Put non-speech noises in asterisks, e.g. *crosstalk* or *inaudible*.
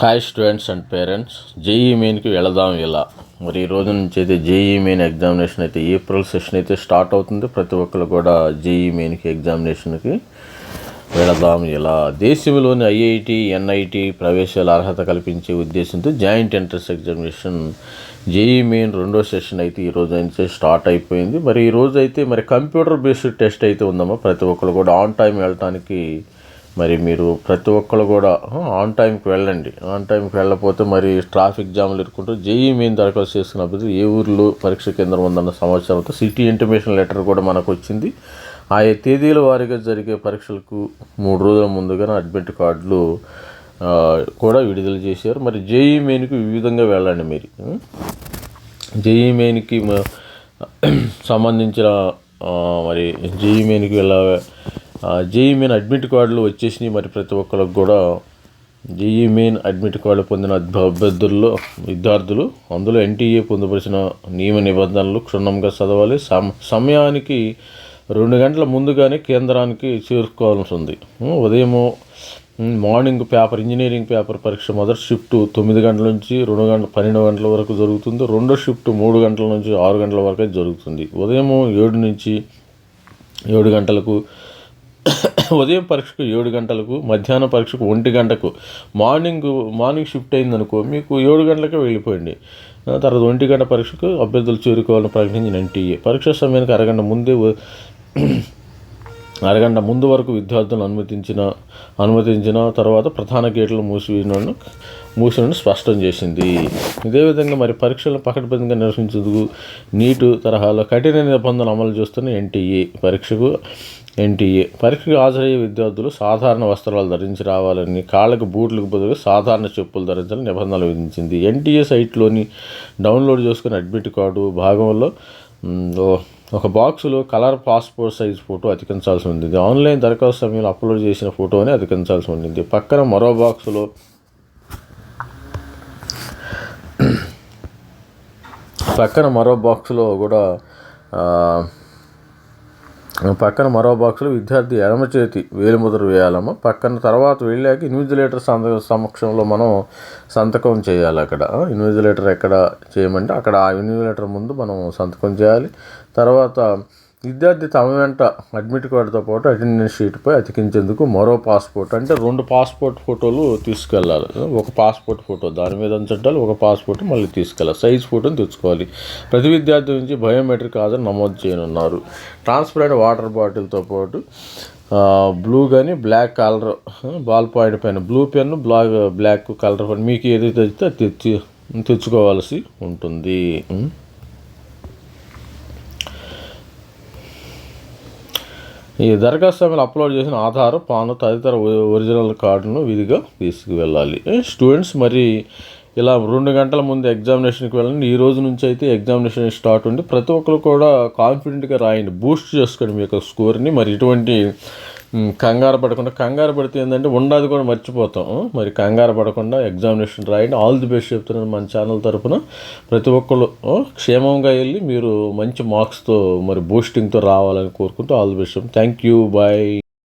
Hi students and parents JEE మెయిన్కి వెళదాం ఇలా. మరి ఈ రోజు నుంచి అయితే జేఈ మెయిన్ ఎగ్జామినేషన్ అయితే ఏప్రిల్ సెషన్ అయితే స్టార్ట్ అవుతుంది. ప్రతి ఒక్కరు కూడా జేఈ మెయిన్కి ఎగ్జామినేషన్కి వెళదాం ఇలా. దేశంలోని ఐఐటి ఎన్ఐటి ప్రవేశాల అర్హత కల్పించే ఉద్దేశంతో joint entrance examination JEE main రెండో సెషన్ అయితే ఈ రోజు అయితే స్టార్ట్ అయిపోయింది. మరి ఈ రోజు అయితే మరి కంప్యూటర్ బేస్డ్ టెస్ట్ అయితే ఉందమ్మా. ప్రతి ఒక్కరు కూడా ఆన్ టైం వెళ్ళటానికి మరి మీరు ప్రతి ఒక్కరు కూడా ఆన్ టైంకి వెళ్ళండి. ఆన్ టైంకి వెళ్ళకపోతే మరి ట్రాఫిక్ జామ్లు ఇరుక్కుంటూ జేఈ మెయిన్ దరఖాస్తు చేసుకున్నప్పుడు ఏ ఊర్లో పరీక్ష కేంద్రం ఉందన్న సమాచారంతో సిటీ ఇంటిమేషన్ లెటర్ కూడా మనకు వచ్చింది. ఆయా తేదీల వారీగా జరిగే పరీక్షలకు మూడు రోజుల ముందుగానే అడ్మిట్ కార్డులు కూడా విడుదల చేశారు. మరి జేఈ మెయిన్కి ఈ విధంగా వెళ్ళండి మీరు. జేఈ మెయిన్కి *clears throat* సంబంధించిన మరి జేఈ మెయిన్కి వెళ్ళ జేఈ మెయిన్ అడ్మిట్ కార్డులు వచ్చేసినాయి మరి ప్రతి ఒక్కరికి కూడా. జేఈ మెయిన్ అడ్మిట్ కార్డు పొందిన అభ్య- అభ్యర్థుల్లో విద్యార్థులు అందులో ఎన్టీఏ పొందుపరిచిన నియమ నిబంధనలు క్షుణ్ణంగా చదవాలి. సమ సమయానికి రెండు గంటల ముందుగానే కేంద్రానికి చేరుకోవాల్సి ఉంది. ఉదయము మార్నింగ్ పేపర్ ఇంజనీరింగ్ పేపర్ పరీక్ష మొదటి షిఫ్ట్ తొమ్మిది గంటల నుంచి రెండు గంటల పన్నెండు గంటల వరకు జరుగుతుంది. రెండో షిఫ్ట్ మూడు గంటల నుంచి ఆరు గంటల వరకు జరుగుతుంది. ఉదయం ఏడు నుంచి ఏడు గంటలకు ఉదయం పరీక్షకు ఏడు గంటలకు మధ్యాహ్నం పరీక్షకు ఒంటి గంటకు మార్నింగ్ మార్నింగ్ షిఫ్ట్ అయిందనుకో మీకు ఏడు గంటలకే వెళ్ళిపోయింది. తర్వాత ఒంటి గంట పరీక్షకు అభ్యర్థులు చేరుకోవాలని ప్రకటించిన ఎన్టీఏ. పరీక్ష సమయానికి అరగంట ముందే అరగంట ముందు వరకు విద్యార్థులను అనుమతించిన అనుమతించిన తర్వాత ప్రధాన గేట్లు మూసివేయడం మూసివేయడం స్పష్టం చేసింది. ఇదే విధంగా మరి పరీక్షలను పకడ్బందీగా నిర్వహించేందుకు నీటు తరహాలో కఠిన నిబంధనలు అమలు చేస్తున్న ఎన్టీఏ పరీక్షకు ఎన్టీఏ. పరీక్షకు హాజరయ్యే విద్యార్థులు సాధారణ వస్త్రాలు ధరించి రావాలని కాళ్ళకు బూట్లకు బదులు సాధారణ చెప్పులు ధరించాలని నిబంధనలు విధించింది. ఎన్టీఏ సైట్లోని డౌన్లోడ్ చేసుకుని అడ్మిట్ కార్డు భాగంలో ఒక బాక్సులో కలర్ పాస్పోర్ట్ సైజ్ ఫోటో అతికించాల్సి ఉంది ఆన్లైన్ దరఖాస్తు సమయంలో అప్లోడ్ చేసిన ఫోటోని అతికించాల్సి ఉండింది. పక్కన మరో బాక్సులో పక్కన మరో బాక్స్లో కూడా పక్కన మరో బాక్స్లో విద్యార్థి ఎడమ చేతి వేలిముద్ర వేయాలమ్మా. పక్కన తర్వాత వెళ్ళాక ఇన్విజిలేటర్ సంత సమక్షంలో మనం సంతకం చేయాలి అక్కడ. ఇన్విజిలేటర్ ఎక్కడ చేయమంటే అక్కడ ఆ ఇన్విజిలేటర్ ముందు మనం సంతకం చేయాలి. తర్వాత విద్యార్థి తమ వెంట అడ్మిట్ కార్డుతో పాటు అటెండెన్స్ షీట్పై అతికించేందుకు మరో పాస్పోర్ట్ అంటే రెండు పాస్పోర్ట్ ఫోటోలు తీసుకెళ్ళాలి ఒక పాస్పోర్ట్ ఫోటో దాని మీద ఉంచట్టాలి ఒక పాస్పోర్ట్ మళ్ళీ తీసుకెళ్ళాలి సైజ్ ఫోటోని తెచ్చుకోవాలి. ప్రతి విద్యార్థి నుంచి బయోమెట్రిక్ ఆధార్ నమోదు చేయనున్నారు. ట్రాన్స్పరెంట్ వాటర్ బాటిల్తో పాటు బ్లూ కానీ బ్లాక్ కలర్ బాల్ పాయింట్ పైన blue pen black black colour pen మీకు ఏది తెచ్చితే తెచ్చి తెచ్చుకోవాల్సి ఉంటుంది. ఈ దరఖాస్తు సమయంలో అప్లోడ్ చేసిన ఆధార్ పాన్ తదితర ఒ- ఒరిజినల్ కార్డును విధిగా తీసుకువెళ్ళాలి. స్టూడెంట్స్ మరి ఇలా రెండు గంటల ముందు ఎగ్జామినేషన్కి వెళ్ళండి. ఈ రోజు నుంచి అయితే ఎగ్జామినేషన్ స్టార్ట్ ఉంది. ప్రతి ఒక్కరు కూడా కాన్ఫిడెంట్గా రాయండి. బూస్ట్ చేసుకోండి మీ యొక్క స్కోర్ని. మరి ఇటువంటి కంగారు పడకుండా కంగారు పడితే ఏంటంటే ఉండదు కూడా మర్చిపోతాం. మరి కంగారు పడకుండా ఎగ్జామినేషన్ రాయండి. ఆల్ ది బెస్ట్ చెప్తున్నాను మన ఛానల్ తరపున. ప్రతి ఒక్కరు క్షేమంగా వెళ్ళి మీరు మంచి మార్క్స్తో మరి బూస్టింగ్తో రావాలని కోరుకుంటూ all the best thank you bye